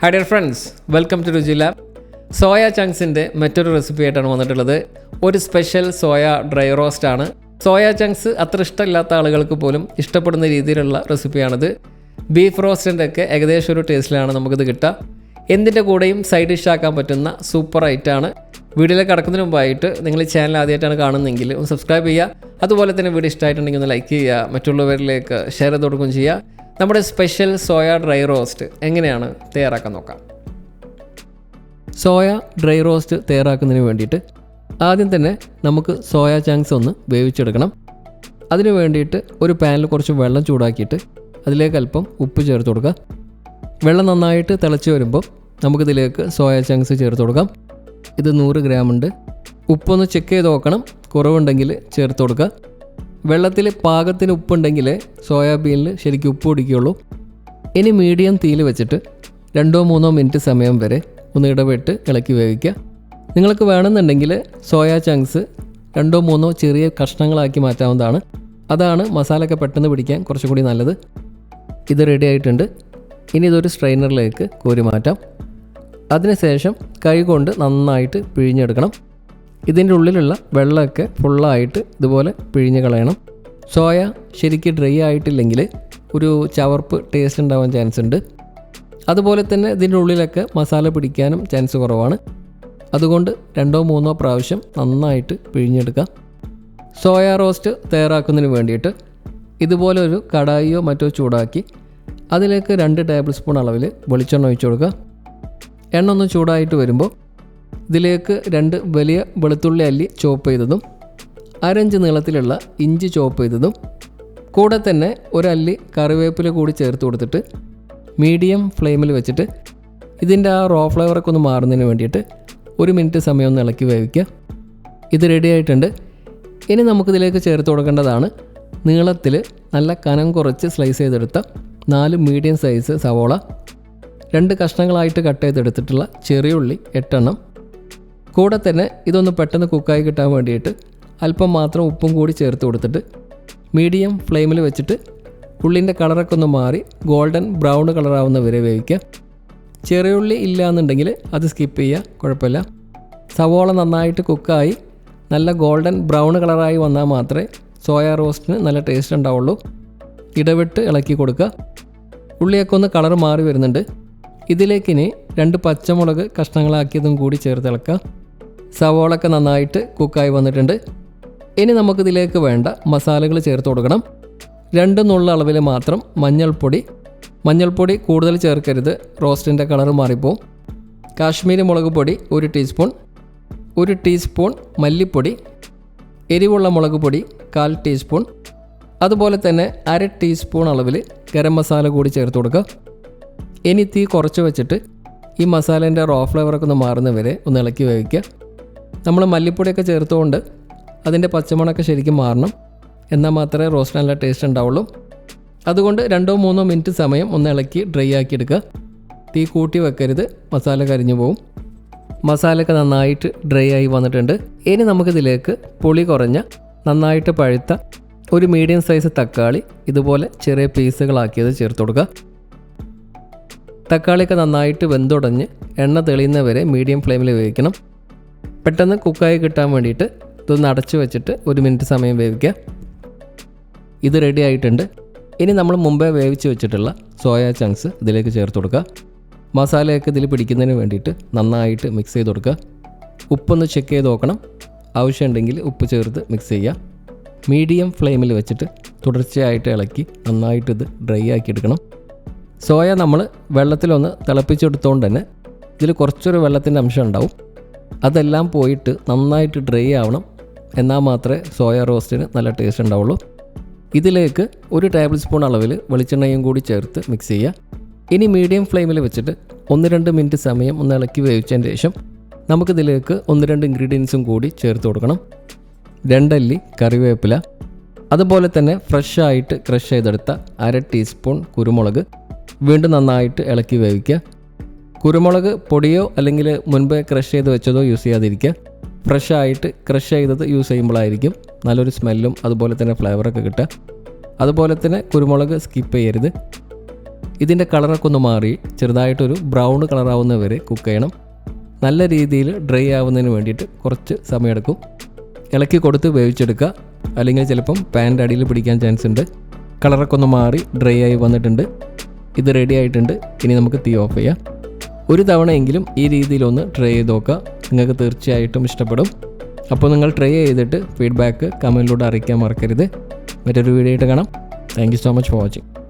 Hi dear friends welcome to Ruchi lab soya ചങ്ക്സിന്റെ മറ്റൊരു recipe ആയിട്ടാണ് വന്നിട്ടുള്ളത്. ഒരു സ്പെഷ്യൽ സോയ ഡ്രൈ റോസ്റ്റ് ആണ്. സോയ ചങ്ക്സ് അത്ര ഇഷ്ടമില്ലാത്ത ആളുകൾക്ക് പോലും ഇഷ്ടപ്പെടുന്ന രീതിയിലുള്ള റെസിപ്പിയാണിത് ബീഫ് റോസ്റ്റിന്റെ ഒക്കെ ഏകദേശം ഒരു ടേസ്റ്റിലാണ് നമുക്കിത് കിട്ടുക. എന്തിന്റെ കൂടെയും സൈഡ് ഡിഷ് ആക്കാൻ പറ്റുന്ന സൂപ്പർ ഐറ്റാണ് വീഡിയോയിൽ കിടക്കുന്നതിന് മുമ്പായിട്ട് നിങ്ങൾ ഈ ചാനൽ ആദ്യമായിട്ടാണ് കാണുന്നതെങ്കിൽ ഒന്ന് സബ്സ്ക്രൈബ് ചെയ്യുക. അതുപോലെ തന്നെ വീഡിയോ ഇഷ്ടമായിട്ടുണ്ടെങ്കിൽ ഒന്ന് ലൈക്ക് ചെയ്യുക. മറ്റുള്ളവരിലേക്ക് ഷെയർ ചെയ്ത് കൊടുക്കുകയും ചെയ്യുക. നമ്മുടെ സ്പെഷ്യൽ സോയ ഡ്രൈ റോസ്റ്റ് എങ്ങനെയാണ് തയ്യാറാക്കാൻ നോക്കാം. സോയ ഡ്രൈ റോസ്റ്റ് തയ്യാറാക്കുന്നതിന് വേണ്ടിയിട്ട് ആദ്യം തന്നെ നമുക്ക് സോയ ചാങ്സ് ഒന്ന് വേവിച്ചെടുക്കണം. അതിന് വേണ്ടിയിട്ട് ഒരു പാനിൽ കുറച്ച് വെള്ളം ചൂടാക്കിയിട്ട് അതിലേക്ക് അല്പം ഉപ്പ് ചേർത്ത് കൊടുക്കുക. വെള്ളം നന്നായിട്ട് തിളച്ച് വരുമ്പോൾ നമുക്കിതിലേക്ക് സോയ ചങ്ക്സ് ചേർത്ത് കൊടുക്കാം. ഇത് നൂറ് ഗ്രാം ഉണ്ട്. ഉപ്പൊന്ന് ചെക്ക് ചെയ്ത് നോക്കണം. കുറവുണ്ടെങ്കിൽ ചേർത്ത് കൊടുക്കുക. വെള്ളത്തിൽ പാകത്തിന് ഉപ്പുണ്ടെങ്കിൽ സോയാബീനിൽ ശരിക്കും ഉപ്പ് പിടിക്കുകയുള്ളൂ ഇനി മീഡിയം തീയിൽ വെച്ചിട്ട് രണ്ടോ മൂന്നോ മിനിറ്റ് സമയം വരെ ഒന്ന് ഇടപെട്ട് ഇളക്കി വേവിക്കുക. നിങ്ങൾക്ക് വേണമെന്നുണ്ടെങ്കിൽ സോയാ ചങ്ക്സ് രണ്ടോ മൂന്നോ ചെറിയ കഷ്ണങ്ങളാക്കി മാറ്റാവുന്നതാണ്. അതാണ് മസാലയൊക്കെ പെട്ടെന്ന് പിടിക്കാൻ കുറച്ചുകൂടി നല്ലത്. ഇത് റെഡി ആയിട്ടുണ്ട്. ഇനി ഇതൊരു സ്ട്രെയിനറിലേക്ക് കോരി മാറ്റാം. അതിനുശേഷം കൈ കൊണ്ട് നന്നായിട്ട് പിഴിഞ്ഞെടുക്കണം. ഇതിന്റെ ഉള്ളിലുള്ള വെള്ളമൊക്കെ ഫുള്ളായിട്ട് ഇതുപോലെ പിഴിഞ്ഞ് കളയണം. സോയ ശരിക്കും ഡ്രൈ ആയിട്ടില്ലെങ്കിൽ ഒരു ചവർപ്പ് ടേസ്റ്റ് ഉണ്ടാവാൻ ചാൻസ് ഉണ്ട്. അതുപോലെ തന്നെ ഇതിന്റെ ഉള്ളിലൊക്കെ മസാല പിടിക്കാനും ചാൻസ് കുറവാണ്. അതുകൊണ്ട് രണ്ടോ മൂന്നോ പ്രാവശ്യം നന്നായിട്ട് പിഴിഞ്ഞെടുക്കാം സോയ റോസ്റ്റ് തയ്യാറാക്കുന്നതിന് വേണ്ടിയിട്ട് ഇതുപോലെ ഒരു കടായിയോ മറ്റോ ചൂടാക്കി അതിലേക്ക് രണ്ട് ടേബിൾ സ്പൂൺ അളവിൽ വെളിച്ചെണ്ണ ഒഴിച്ചു കൊടുക്കുക. എണ്ണ ഒന്ന് ചൂടായിട്ട് വരുമ്പോൾ ഇതിലേക്ക് രണ്ട് വലിയ വെളുത്തുള്ളി അല്ലി ചോപ്പ് ചെയ്തതും അരഞ്ച് നീളത്തിലുള്ള ഇഞ്ചി ചോപ്പ് ചെയ്തതും കൂടെ തന്നെ ഒരല്ലി കറിവേപ്പില കൂടി ചേർത്ത് കൊടുത്തിട്ട് മീഡിയം ഫ്ലെയിമിൽ വെച്ചിട്ട് ഇതിന്റെ ആ റോ ഫ്ലേവറൊക്കെ ഒന്ന് മാറുന്നതിന് വേണ്ടിയിട്ട് ഒരു മിനിറ്റ് സമയം ഒന്ന് ഇളക്കി വേവിക്കുക. ഇത് റെഡി ആയിട്ടുണ്ട്. ഇനി നമുക്കിതിലേക്ക് ചേർത്ത് കൊടുക്കേണ്ടതാണ് നീളത്തിൽ നല്ല കനം കുറച്ച് സ്ലൈസ് ചെയ്തെടുത്ത നാല് മീഡിയം സൈസ് സവോള രണ്ട് കഷ്ണങ്ങളായിട്ട് കട്ട് ചെയ്തെടുത്തിട്ടുള്ള ചെറിയുള്ളി എട്ടെണ്ണം കൂടെ തന്നെ ഇതൊന്ന് പെട്ടെന്ന് കുക്കായി കിട്ടാൻ വേണ്ടിയിട്ട് അല്പം മാത്രം ഉപ്പും കൂടി ചേർത്ത് കൊടുത്തിട്ട് മീഡിയം ഫ്ലെയിമിൽ വെച്ചിട്ട് ഉള്ളിന്റെ കളറൊക്കെ ഒന്ന് മാറി ഗോൾഡൻ ബ്രൗൺ കളറാവുന്ന വരെ വേവിക്കുക. ചെറിയ ഉള്ളി ഇല്ല എന്നുണ്ടെങ്കിൽ അത് സ്കിപ്പ് ചെയ്യുക കുഴപ്പമില്ല. സവോള നന്നായിട്ട് കുക്കായി നല്ല ഗോൾഡൻ ബ്രൗൺ കളറായി വന്നാൽ മാത്രമേ സോയാ റോസ്റ്റിന് നല്ല ടേസ്റ്റ് ഉണ്ടാവുള്ളൂ. ഇടവിട്ട് ഇളക്കി കൊടുക്കുക. ഉള്ളിയൊക്കെ ഒന്ന് കളർ മാറി വരുന്നുണ്ട്. ഇതിലേക്കിനി രണ്ട് പച്ചമുളക് കഷ്ണങ്ങളാക്കിയതും കൂടി ചേർത്ത് ഇളക്കുക. സവോളൊക്കെ നന്നായിട്ട് കുക്കായി വന്നിട്ടുണ്ട്. ഇനി നമുക്കിതിലേക്ക് വേണ്ട മസാലകൾ ചേർത്ത് കൊടുക്കണം. രണ്ട് നുള്ള അളവിൽ മാത്രം മഞ്ഞൾപ്പൊടി. മഞ്ഞൾപ്പൊടി കൂടുതൽ ചേർക്കരുത്. റോസ്റ്റിന്റെ കളർ മാറിപ്പോവും. കാശ്മീരി മുളക് പൊടി ഒരു ടീസ്പൂൺ. ഒരു ടീസ്പൂൺ മല്ലിപ്പൊടി. എരിവുള്ള മുളക് പൊടി കാൽ ടീസ്പൂൺ. അതുപോലെ തന്നെ അര ടീസ്പൂൺ അളവിൽ ഗരം മസാല കൂടി ചേർത്ത് കൊടുക്കുക. ഇനി തീ കുറച്ച് വെച്ചിട്ട് ഈ മസാലേന്റെ റോ ഫ്ലേവറൊക്കെ ഒന്ന് മാറുന്നവരെ ഒന്ന് ഇളക്കി വേവിക്കുക. നമ്മൾ മല്ലിപ്പൊടിയൊക്കെ ചേർത്തുകൊണ്ട് അതിന്റെ പച്ചമണമൊക്കെ ശരിക്കും മാറണം. എന്നാൽ മാത്രമേ റോസ്റ്റ് നല്ല ടേസ്റ്റ് ഉണ്ടാവുള്ളൂ. അതുകൊണ്ട് രണ്ടോ മൂന്നോ മിനിറ്റ് സമയം ഒന്ന് ഇളക്കി ഡ്രൈ ആക്കി എടുക്കുക. തീ കൂട്ടി വെക്കരുത്. മസാല കരിഞ്ഞു പോവും. മസാലയൊക്കെ നന്നായിട്ട് ഡ്രൈ ആയി വന്നിട്ടുണ്ട്. ഇനി നമുക്കിതിലേക്ക് പുളി കുറഞ്ഞ നന്നായിട്ട് പഴുത്ത ഒരു മീഡിയം സൈസ് തക്കാളി ഇതുപോലെ ചെറിയ പീസുകളാക്കിയത് ചേർത്ത് കൊടുക്കുക. തക്കാളിയൊക്കെ നന്നായിട്ട് വെന്തുടഞ്ഞ് എണ്ണ തെളിയുന്നവരെ മീഡിയം ഫ്ലെയിമിൽ വേവിക്കണം പെട്ടെന്ന് കുക്കായി കിട്ടാൻ വേണ്ടിയിട്ട് ഇതൊന്ന് അടച്ചു വെച്ചിട്ട് ഒരു മിനിറ്റ് സമയം വേവിക്കുക. ഇത് റെഡി ആയിട്ടുണ്ട്. ഇനി നമ്മൾ മുമ്പേ വേവിച്ച് വെച്ചിട്ടുള്ള സോയ ചങ്ക്സ് ഇതിലേക്ക് ചേർത്ത് കൊടുക്കുക. മസാലയൊക്കെ ഇതിൽ പിടിക്കുന്നതിന് വേണ്ടിയിട്ട് നന്നായിട്ട് മിക്സ് ചെയ്ത് കൊടുക്കുക. ഉപ്പൊന്ന് ചെക്ക് ചെയ്ത് നോക്കണം. ആവശ്യമുണ്ടെങ്കിൽ ഉപ്പ് ചേർത്ത് മിക്സ് ചെയ്യുക. മീഡിയം ഫ്ലെയിമിൽ വെച്ചിട്ട് തുടർച്ചയായിട്ട് ഇളക്കി നന്നായിട്ട് ഇത് ഡ്രൈ ആക്കി എടുക്കണം. സോയ നമ്മൾ വെള്ളത്തിലൊന്ന് തിളപ്പിച്ചെടുത്തോണ്ട് തന്നെ ഇതിൽ കുറച്ചൊരു വെള്ളത്തിന്റെ അംശം ഉണ്ടാവും. അതെല്ലാം പോയിട്ട് നന്നായിട്ട് ഡ്രൈ ആവണം. എന്നാൽ മാത്രമേ സോയ റോസ്റ്റിന് നല്ല ടേസ്റ്റ് ഉണ്ടാവുള്ളൂ. ഇതിലേക്ക് ഒരു ടേബിൾ സ്പൂൺ അളവിൽ വെളിച്ചെണ്ണയും കൂടി ചേർത്ത് മിക്സ് ചെയ്യുക. ഇനി മീഡിയം ഫ്ലെയിമിൽ വെച്ചിട്ട് ഒന്ന് രണ്ട് മിനിറ്റ് സമയം ഒന്ന് ഇളക്കി വേവിച്ചതിന് ശേഷം നമുക്കിതിലേക്ക് ഒന്ന് രണ്ട് ഇൻഗ്രീഡിയൻസും കൂടി ചേർത്ത് കൊടുക്കണം. രണ്ടല്ലി കറിവേപ്പില. അതുപോലെ തന്നെ ഫ്രഷ് ആയിട്ട് ക്രഷ് ചെയ്തെടുത്ത അര ടീസ്പൂൺ കുരുമുളക്. വീണ്ടും നന്നായിട്ട് ഇളക്കി വേവിക്കുക. കുരുമുളക് പൊടിയോ അല്ലെങ്കിൽ മുൻപേ ക്രഷ് ചെയ്ത് വെച്ചതോ യൂസ് ചെയ്യാതിരിക്കുക. ഫ്രഷ് ആയിട്ട് ക്രഷ് ചെയ്തത് യൂസ് ചെയ്യുമ്പോഴായിരിക്കും നല്ലൊരു സ്മെല്ലും അതുപോലെ തന്നെ ഫ്ലേവറൊക്കെ കിട്ടുക. അതുപോലെ തന്നെ കുരുമുളക് സ്കിപ്പ് ചെയ്യരുത്. ഇതിന്റെ കളറൊക്കെ ഒന്ന് മാറി ചെറുതായിട്ടൊരു ബ്രൗൺ കളറാവുന്ന വരെ കുക്ക് ചെയ്യണം. നല്ല രീതിയിൽ ഡ്രൈ ആവുന്നതിന് വേണ്ടിയിട്ട് കുറച്ച് സമയമെടുക്കും. ഇളക്കി കൊടുത്ത് വേവിച്ചെടുക്കുക. അല്ലെങ്കിൽ ചിലപ്പം പാന്റെ അടിയിൽ പിടിക്കാൻ ചാൻസ് ഉണ്ട്. കളറൊക്കെ ഒന്ന് മാറി ഡ്രൈ ആയി വന്നിട്ടുണ്ട്. ഇത് റെഡി ആയിട്ടുണ്ട്. ഇനി നമുക്ക് തീ ഓഫ് ചെയ്യാം. ഒരു തവണയെങ്കിലും ഈ രീതിയിലൊന്ന് ട്രൈ ചെയ്ത് നോക്കുക. നിങ്ങൾക്ക് തീർച്ചയായിട്ടും ഇഷ്ടപ്പെടും. അപ്പോൾ നിങ്ങൾ ട്രൈ ചെയ്തിട്ട് ഫീഡ്ബാക്ക് കമന്റിലൂടെ അറിയിക്കാൻ മറക്കരുത്. മറ്റൊരു വീഡിയോ ആയിട്ട് കാണാം. Thank so much for watching